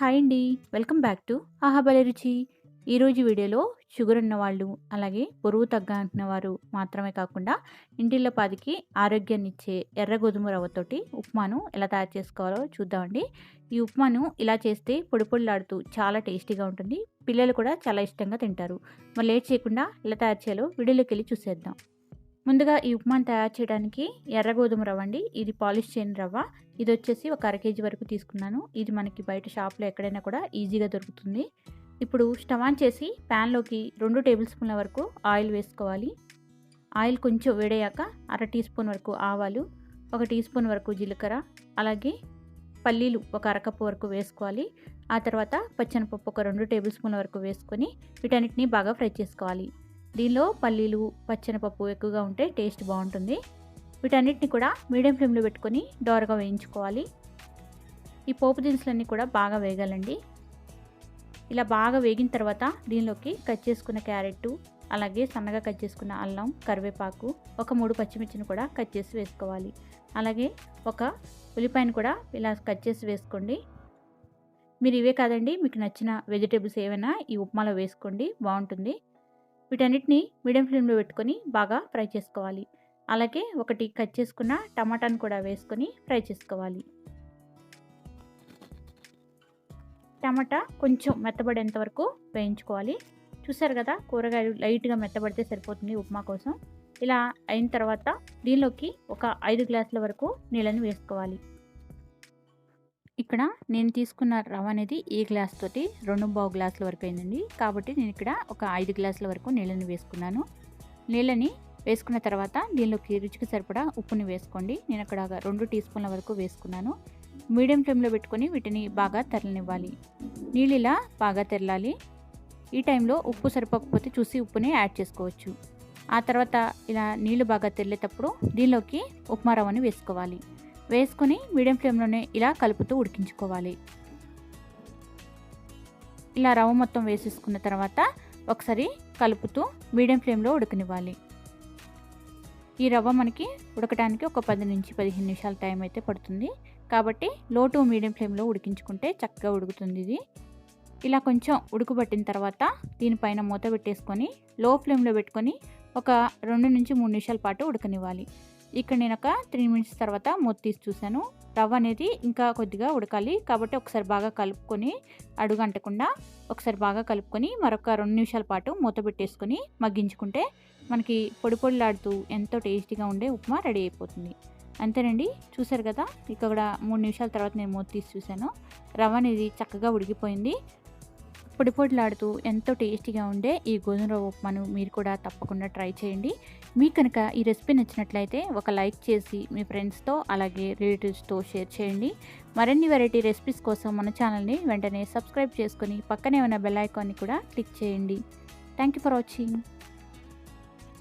Hi అండి. Welcome back to ఆహాబలి రుచి. ఈరోజు వీడియోలో షుగర్ ఉన్నవాళ్ళు అలాగే బరువు తగ్గనుకున్న వారు మాత్రమే కాకుండా ఇంటిలో పాదికి ఆరోగ్యాన్ని ఇచ్చే ఎర్ర గోధుమ రవ్వతోటి ఉప్మాను ఎలా తయారు చేసుకోవాలో చూద్దామండి. ఈ ఉప్మాను ఇలా చేస్తే పొడి పొడిలాడుతూ చాలా టేస్టీగా ఉంటుంది. పిల్లలు కూడా చాలా ఇష్టంగా తింటారు. మరి లేట్ చేయకుండా ఎలా తయారు చేయాలో వీడియోలోకి వెళ్ళి చూసేద్దాం. ముందుగా ఈ ఉప్మాను తయారు చేయడానికి ఎర్ర గోధుమ రవ్వ అండి ఇది పాలిష్ చేయని రవ్వ. ఇది వచ్చేసి ఒక అర కేజీ వరకు తీసుకున్నాను. ఇది మనకి బయట షాప్లో ఎక్కడైనా కూడా ఈజీగా దొరుకుతుంది. ఇప్పుడు స్టవ్ ఆన్ చేసి ప్యాన్లోకి రెండు టేబుల్ స్పూన్ల వరకు ఆయిల్ వేసుకోవాలి. ఆయిల్ కొంచెం వేడయ్యాక అర టీ స్పూన్ వరకు ఆవాలు ఒక టీ స్పూన్ వరకు జీలకర్ర అలాగే పల్లీలు ఒక అరకప్పు వరకు వేసుకోవాలి. ఆ తర్వాత పచ్చనపప్పు ఒక రెండు టేబుల్ స్పూన్ల వరకు వేసుకొని వీటన్నిటిని బాగా ఫ్రై చేసుకోవాలి. దీనిలో పల్లీలు పచ్చనపప్పు ఎక్కువగా ఉంటే టేస్ట్ బాగుంటుంది. వీటన్నిటిని కూడా మీడియం ఫ్లేమ్లో పెట్టుకొని దోరగా వేయించుకోవాలి. ఈ పోపు దినుసులన్నీ కూడా బాగా వేగాలండి. ఇలా బాగా వేగిన తర్వాత దీనిలోకి కట్ చేసుకున్న క్యారెట్ అలాగే సన్నగా కట్ చేసుకున్న అల్లం కరివేపాకు ఒక మూడు పచ్చిమిర్చిని కూడా కట్ చేసి వేసుకోవాలి. అలాగే ఒక ఉల్లిపాయను కూడా ఇలా కట్ చేసి వేసుకోండి. మీరు ఇవే కాదండి మీకు నచ్చిన వెజిటేబుల్స్ ఏమైనా ఈ ఉప్మాలో వేసుకోండి బాగుంటుంది. వీటన్నిటిని మీడియం ఫ్లేమ్లో పెట్టుకొని బాగా ఫ్రై చేసుకోవాలి. అలాగే ఒకటి కట్ చేసుకున్న టమాటాను కూడా వేసుకొని ఫ్రై చేసుకోవాలి. టమాటా కొంచెం మెత్తబడేంత వరకు వేయించుకోవాలి. చూసారు కదా కూరగాయలు లైట్గా మెత్తబడితే సరిపోతుంది ఉప్మా కోసం. ఇలా అయిన తర్వాత దీనిలోకి ఒక ఐదు గ్లాసుల వరకు నీళ్ళని వేసుకోవాలి. ఇక్కడ నేను తీసుకున్న రవ్వ అనేది ఈ గ్లాస్ తోటి? రెండు బావు గ్లాసుల వరకు అయిందండి. కాబట్టి నేను ఇక్కడ ఒక ఐదు గ్లాసుల వరకు నీళ్ళని వేసుకున్నాను. నీళ్ళని వేసుకున్న తర్వాత దీనిలోకి రుచికి సరిపడా ఉప్పుని వేసుకోండి. నేను అక్కడ రెండు టీ స్పూన్ల వరకు వేసుకున్నాను. మీడియం ఫ్లేమ్లో పెట్టుకొని వీటిని బాగా తరలినివ్వాలి. నీళ్ళు ఇలా బాగా తెరలాలి. ఈ టైంలో ఉప్పు సరిపోకపోతే చూసి ఉప్పుని యాడ్ చేసుకోవచ్చు. ఆ తర్వాత ఇలా నీళ్ళు బాగా తెల్లేటప్పుడు దీనిలోకి ఉప్మా రవ్వని వేసుకోవాలి. వేసుకొని మీడియం ఫ్లేమ్లోనే ఇలా కలుపుతూ ఉడికించుకోవాలి. ఇలా రవ్వ మొత్తం వేసేసుకున్న తర్వాత ఒకసారి కలుపుతూ మీడియం ఫ్లేమ్లో ఉడకనివ్వాలి. ఈ రవ్వ మనకి ఉడకడానికి ఒక పది నుంచి పదిహేను నిమిషాల టైం అయితే పడుతుంది. కాబట్టి లో టు మీడియం ఫ్లేమ్లో ఉడికించుకుంటే చక్కగా ఉడుకుతుంది ఇది. ఇలా కొంచెం ఉడుకుబట్టిన తర్వాత దీనిపైన మూత పెట్టేసుకొని లో ఫ్లేమ్లో పెట్టుకొని ఒక రెండు నుంచి మూడు నిమిషాల పాటు ఉడకనివ్వాలి. ఇక్కడ నేను ఒక త్రీ మినిట్స్ తర్వాత మూత తీసి చూశాను. రవ్వ అనేది ఇంకా కొద్దిగా ఉడకాలి. కాబట్టి ఒకసారి బాగా కలుపుకొని అడుగు అంటకుండా ఒకసారి బాగా కలుపుకొని మరొక రెండు నిమిషాల పాటు మూత పెట్టేసుకొని మగ్గించుకుంటే మనకి పొడి పొడిలాడుతూ ఎంతో టేస్టీగా ఉండే ఉప్మా రెడీ అయిపోతుంది. అంతేనండి? చూసారు కదా? ఇక్కడ మూడు నిమిషాల తర్వాత నేను మూత తీసి చూశాను. రవ్వ అనేది చక్కగా ఉడికిపోయింది. పొడి పొడిలాడుతూ ఎంతో టేస్టీగా ఉండే ఈ గోధుమ రవ్వ ఉప్మాను మీరు కూడా తప్పకుండా ట్రై చేయండి. మీకు కనుక ఈ రెసిపీ నచ్చినట్లయితే ఒక లైక్ చేసి మీ ఫ్రెండ్స్తో అలాగే రిలేటివ్స్తో షేర్ చేయండి. మరిన్ని వెరైటీ రెసిపీస్ కోసం మన ఛానల్ని వెంటనే సబ్స్క్రైబ్ చేసుకొని పక్కనే ఉన్న బెల్ ఐకాన్ని కూడా క్లిక్ చేయండి. Thank you for watching.